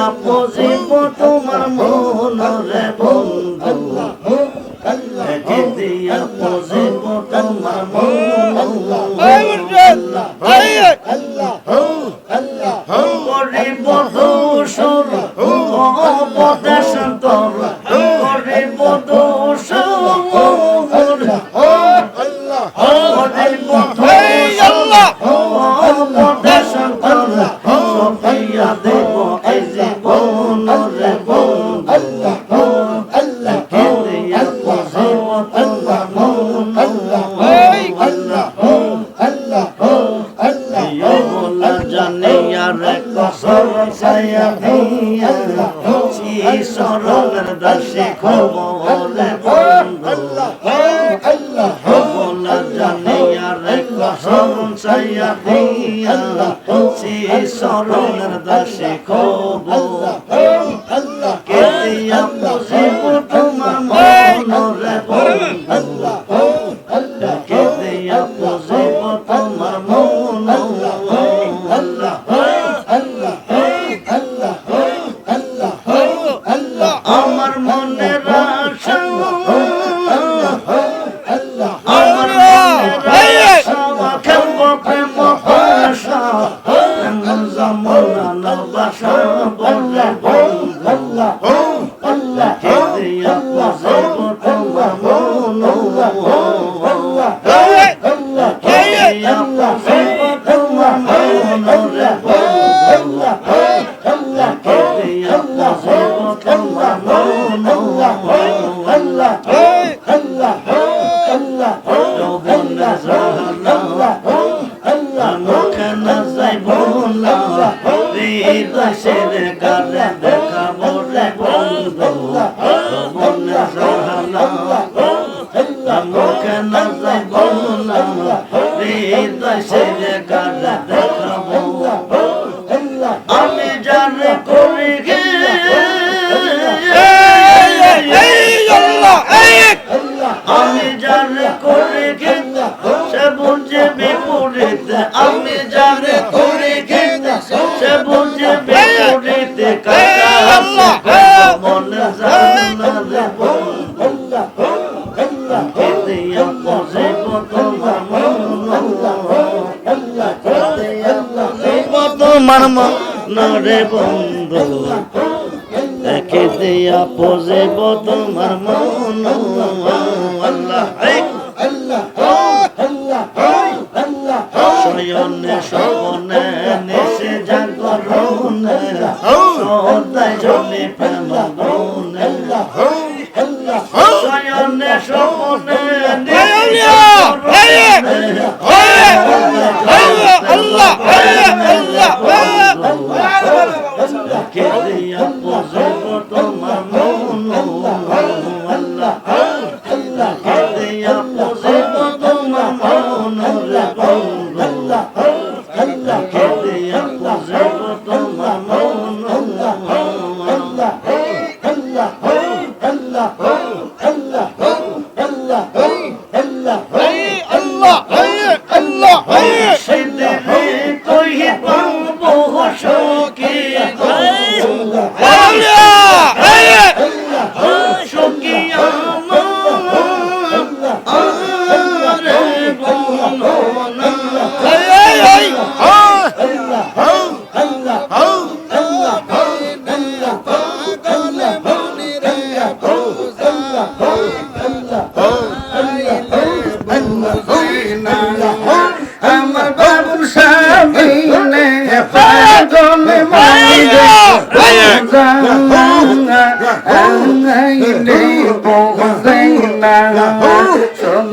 হইয়া পজিব তোমার মোহন রে বন্ধু রেখে দিয়া পজিব তোমার মোহন করিব দোষর অপদেশ তর করিব দোষ তোমার মনরে বন্ধু নাই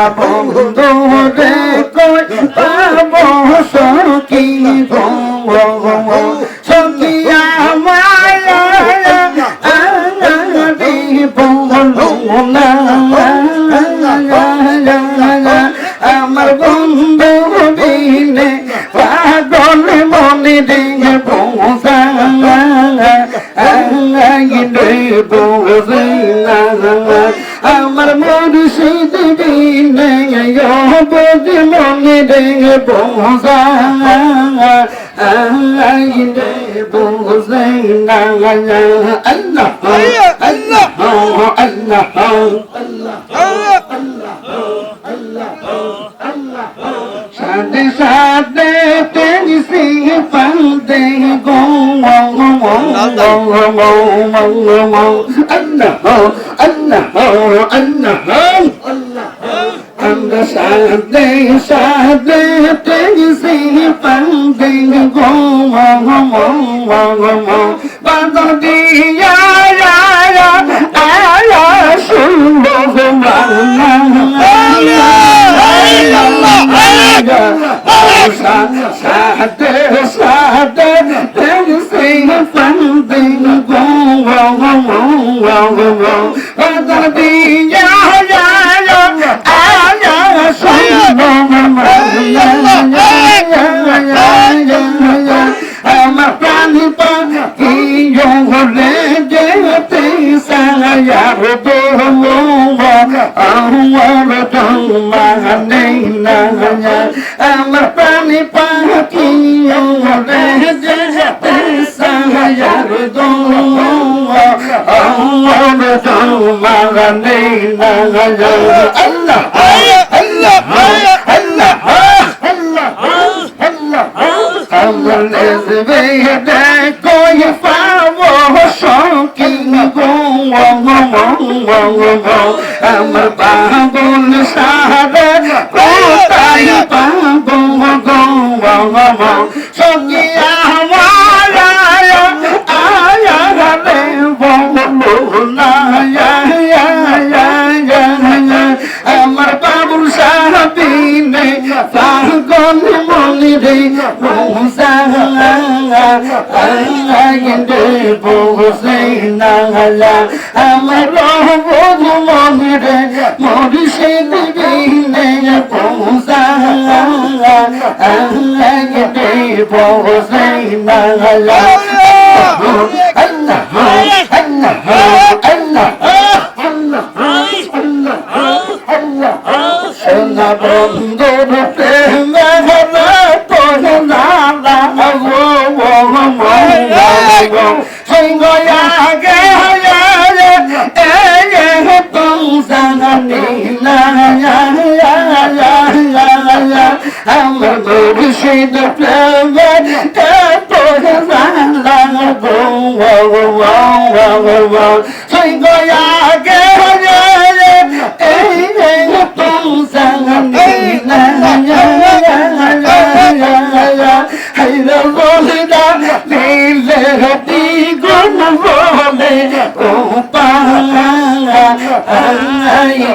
না বন্ধু রে কই বোঝে মনে রে বোঝা আইলে বোঝে না আল্লাহ আল্লাহ আল্লাহ সাথে সাথে তেরি সিং পালতে গো আল্লাহ আল্লাহ আল্লাহ আমরা সাথে সাথে তেরি সিং পালতে গো বাদা দিয়া আয়া সুন্দর সাথে সাথে সিং পালতে গো বাদা দিয়া আমার প্রাণী পাখি সায়ার আমার মানে না আল্লাহ আল্লাহ আল্লাহ আল্লাহ আমলে জবে আমার বাবুল সাহাবে বসে না আমার রহবত মনি রে মরি সে দিবিনে মৌসা আইন্দে বসে না আল্লাহ আল্লাহ আল্লাহ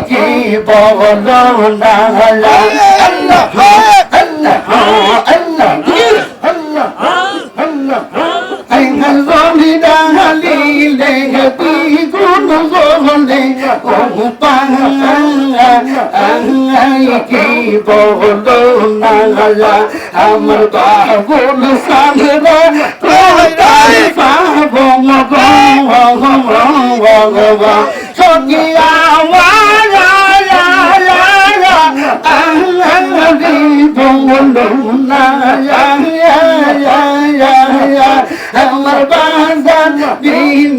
কি বলো না আমার বাবুল সামরা তোই পাবো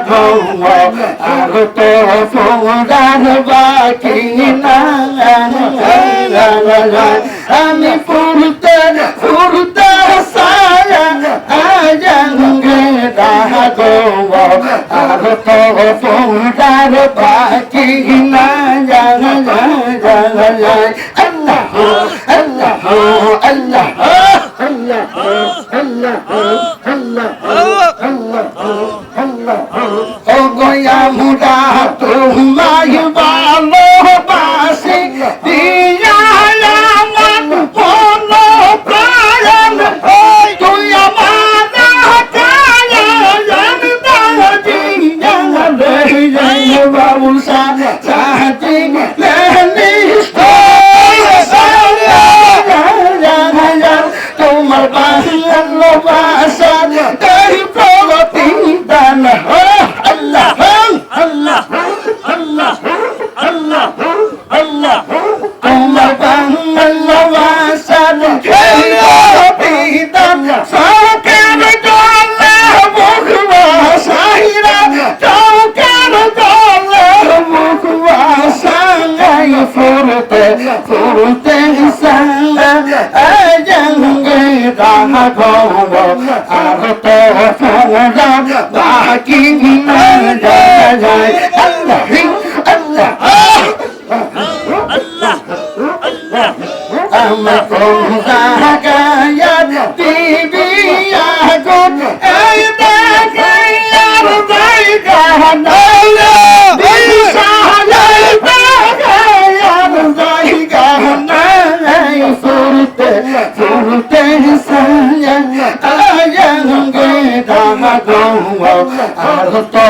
ধোয়া আর তো ফোরার বাকি না আমি ফুরতে ফুরতে সারা আজঙ্গে ধোয়া আর তো ফোরার বাকি না জানা জানা আল্লাহ আল্লাহ আল্লাহ আল্লাহ আল্লাহ আল্লাহ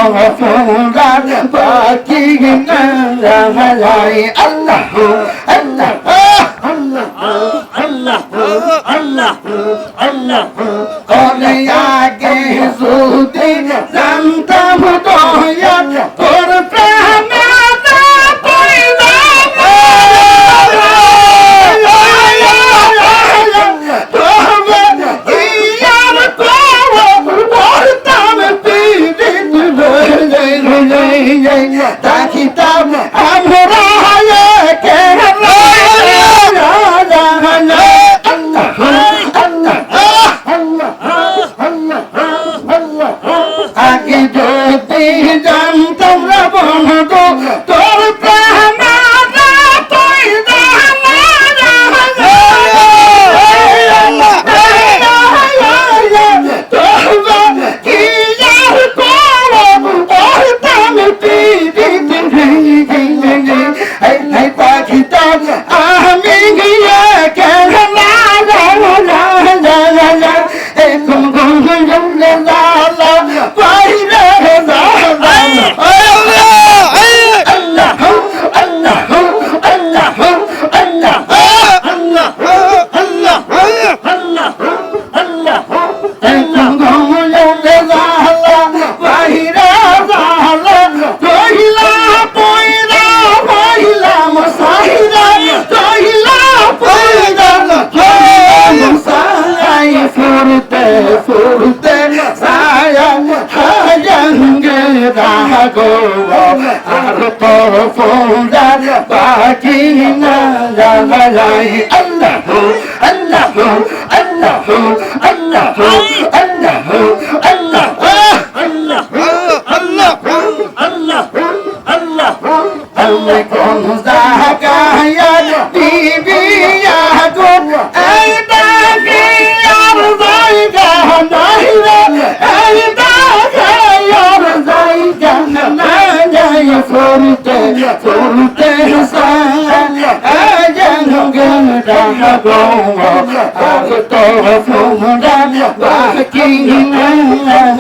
اللهم بارك فينا الله আর তো ফৌজার বাকি না জাগালাই আল্লাহ আল্লাহ আল্লাহ আল্লাহ Back to the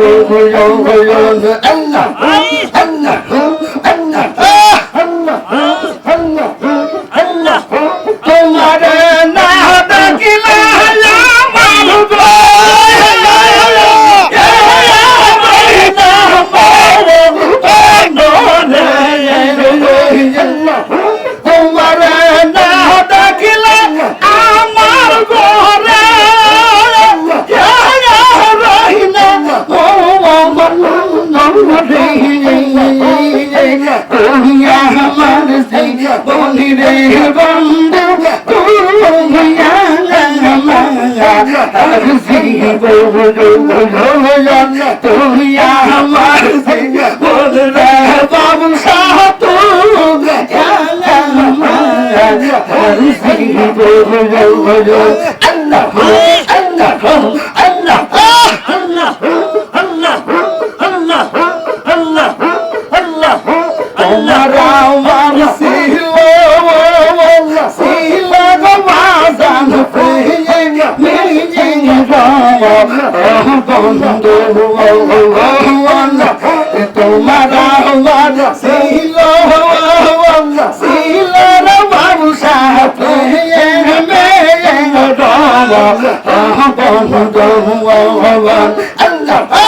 Everybody তুমি আমার বল রে বাবু সাহ তো হরি সিং আল্লাহ আল্লাহ আল্লাহ আল্লাহ তোমার আমার ছিল ছিল বাবু মেয়ে বন্ধু আল্লাহ আল্লাহ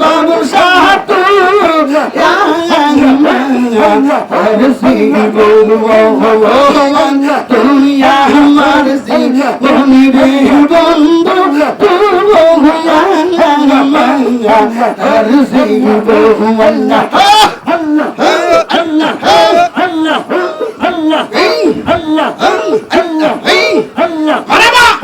বাবু সাতু তুমি আমার জীবনী রে বন্ধু আর সেই বহু আল্লাহ আল্লাহ আল্লাহ আল্লাহ আল্লাহ আল্লাহ আল্লাহ আল্লাহ আল্লাহ আল্লাহ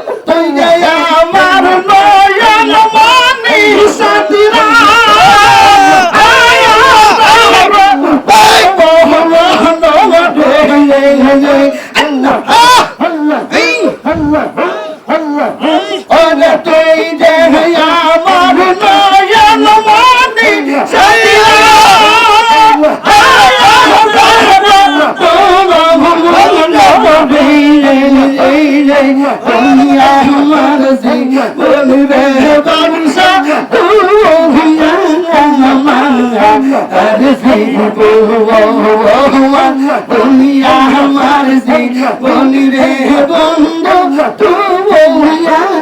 তুমি আমার জীবন রে বন্ধু তুমি আর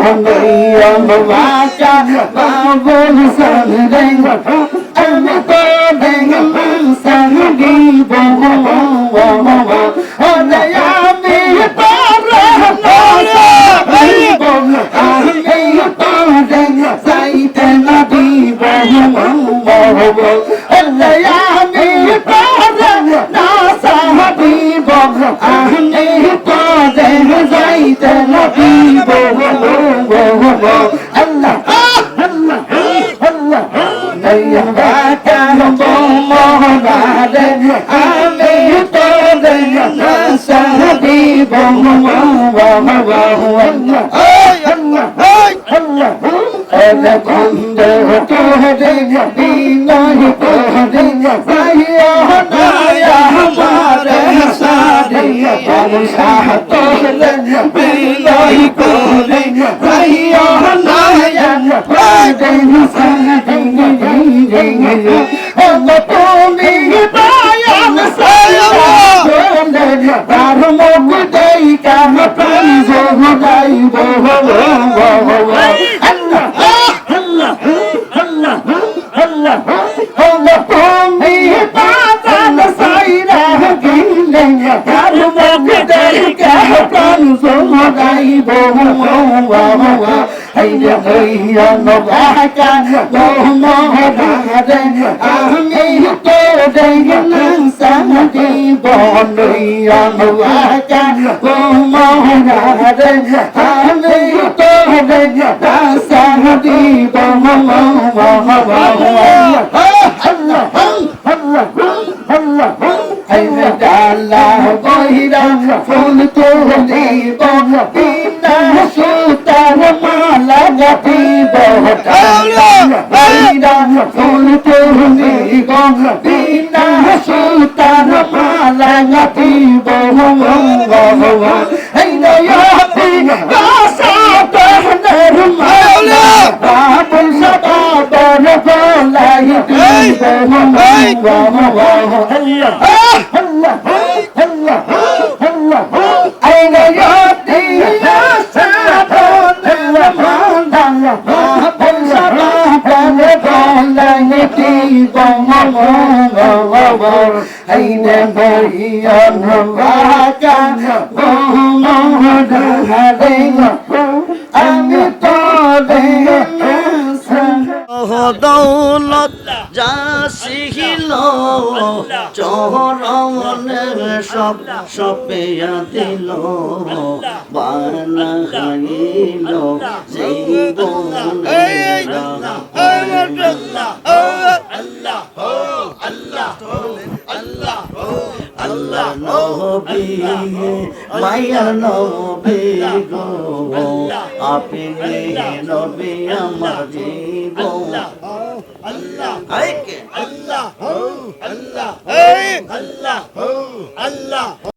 বনইয়া বাচা বাবুল সাহরে আমি তোরে সাহদি বনইয়া ওরে আমি তোরে সাহদি বনইয়া আমি তোরে সাইতে নদী বনইয়া ওরে হাইয়া হাইয়া নবাকা মোহনারে আমি তো দেইনা সামদি বনইয়া নবাকা মোহনারে আমি তো দেইনা সামদি বনইয়া আল্লাহ আল্লাহ আল্লাহ আইনে ডালা বহিরা বিনা সুতার মালা বহিরা ফুল তুলিব বিনা সুতার মালা গাতিব আইনে ইয়াতি গাসা তহনের মালা বাবুল সবাবর বলাই দিব আমি তো দৌলত যাসিল চরমনে সব সপেয়া দিল বানা খাইল আল্লাহ নবী মায়া নবী গো। আপনি নবী আমার জীবন। আল্লাহ আল্লাহ আল্লাহ।